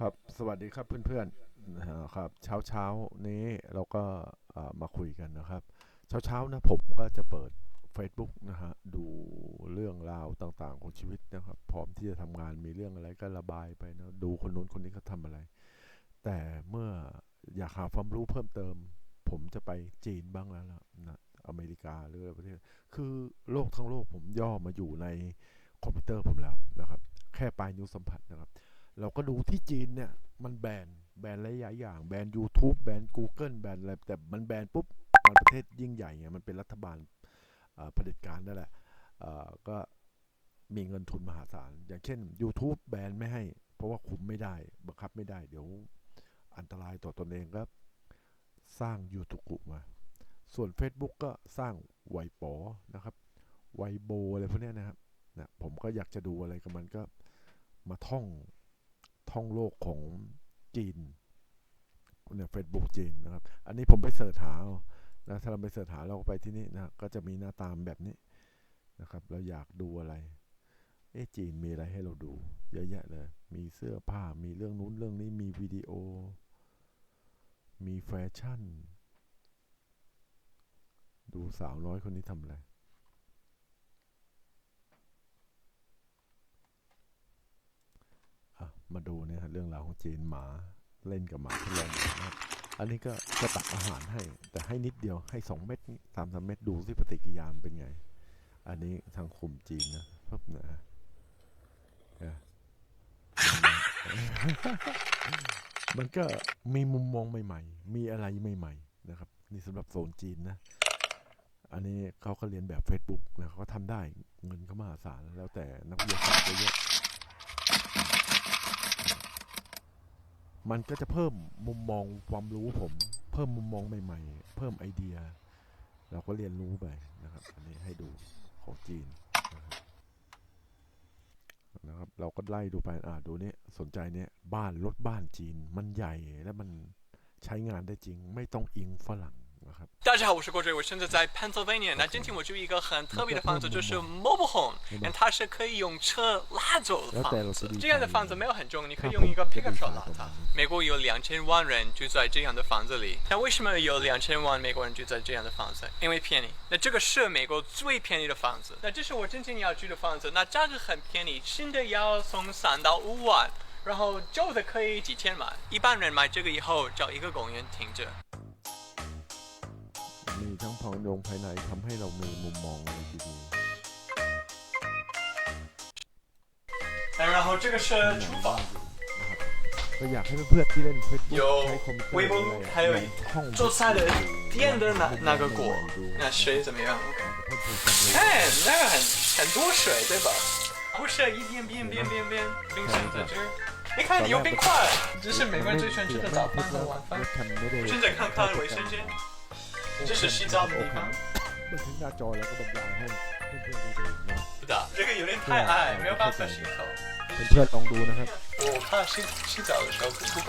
ครับ สวัสดีครับเพื่อนๆนะครับ เช้าเช้านี้เราก็มาคุยกันนะครับ เช้าเช้านะผมก็จะเปิด Facebook นะฮะดูเรื่องราวต่างๆ ของชีวิตนะครับ พร้อมที่จะทำงานมีเรื่องอะไรก็ระบายไปนะดูคนนู้นคนนี้เขาทำอะไร แต่เมื่ออยากหาความรู้เพิ่มเติม ผมจะไปจีนบ้างแล้วล่ะนะอเมริกาหรือประเทศ คือโลกทั้งโลกผมย่อมาอยู่ในคอมพิวเตอร์ผมแล้วนะครับ แค่ปลายนิ้วสัมผัสนะครับ เราก็ดูที่จีนเนี่ย มันแบนแบนหลายอย่าง แบน YouTube แบน Google แบนอะไรแต่มันแบนปุ๊บมันประเทศยิ่งใหญ่ไงมันเป็นรัฐบาลเผด็จการนั่นแหละก็มีเงินทุนมหาศาล อย่างเช่น YouTube แบนไม่ให้ เพราะว่าคุมไม่ได้ บังคับไม่ได้ เดี๋ยวอันตรายต่อตนเองก็สร้างยูทูกุมา ส่วน Facebook ก็สร้างไวปอนะครับไวโบอะไรพวกนี้นะครับนะผมก็อยากจะดูอะไรกับมันก็มาท่อง ท่องโลกของจีนเนี่ยเฟซบุ๊กจีนนะครับ อันนี้ผมไปเสิร์ชหานะถ้าเราไปเสิร์ชหาเราก็ไปที่นี่นะก็จะมีหน้าตามแบบนี้นะครับ เราอยากดูอะไร เอ๊ะจีนมีอะไรให้เราดู เยอะแยะเลย มีเสื้อผ้ามีเรื่องนู้นเรื่องนี้มีวิดีโอ มีแฟชั่น ดูสาวน้อยคนนี้ทำอะไร อะ มาดูเนี่ยเรื่องราวของจีนหมาเล่นกับหมาทดลองนะครับอันนี้ก็จะตักอาหารให้ แต่ให้นิดเดียวให้สองเม็ดสามสามเม็ดดูสิปฏิกิริยามเป็นไง อันนี้ทางคุมจีนนะพับนะมันก็มีมุมมองใหม่ ๆ มีอะไรใหม่ ๆ นะครับ นี่สำหรับโซนจีนนะ อันนี้เขาก็เรียนแบบ Facebook นะเขาก็ทำได้เงินเขามหาศาลแล้วแต่นักวิทยาศาสตร์เยอะ มันก็จะเพิ่มมุมมองความรู้ผม เพิ่มมุมมองใหม่ ๆ เพิ่มไอเดีย เราก็เรียนรู้ไปนะครับ อันนี้ให้ดูของจีนนะครับ เราก็ไล่ดูไปอ่าดูนี่สนใจเนี่ยบ้านรถบ้านจีน มันใหญ่และมันใช้งานได้จริง ไม่ต้องอิงฝรั่ง 大家好我是郭追我现在在 pennsylvania 那今天我住一个很特别的房子就是 mobile home 它是可以用车拉走的房子。这样的房子没有很重你可以用一个 pick up 手拉它美国有两千万人住在这样的房子里那为什么有两千万美国人住在这样的房子？因为便宜。那这个是美国最便宜的房子那这是我今天要住的房子。那价格很便宜新的要从三到五万然后旧的可以几千万。一般人买这个以后找一个公园停着。มีทั้งภายนงภายในทำให้เรามีมุมมองอะไรดี 然后这个是厨房。 ๆนะครับก็อยากให้เพื่อนๆที่เล่นเฟซบุ๊ก 有 ใช้คอมพิวเตอร์ 微波炉，还有 ลองท่อง 做菜的电的那那个锅，那水怎么样？看那个很很多水，对吧？不是一边边边边边，冰箱在这儿。你看有冰块，这是美国人最喜欢吃的早饭和晚饭。 ทำไม่ได้ 现在看看卫生间， 这是洗澡的地方。 บันทึกหน้าจอแล้วก็บรรยายให้เพื่อนๆได้ดูนะ 不的，这个有点太矮，没有办法洗头。 เพื่อนๆลองดูนะครับ 我怕洗洗澡的时候不够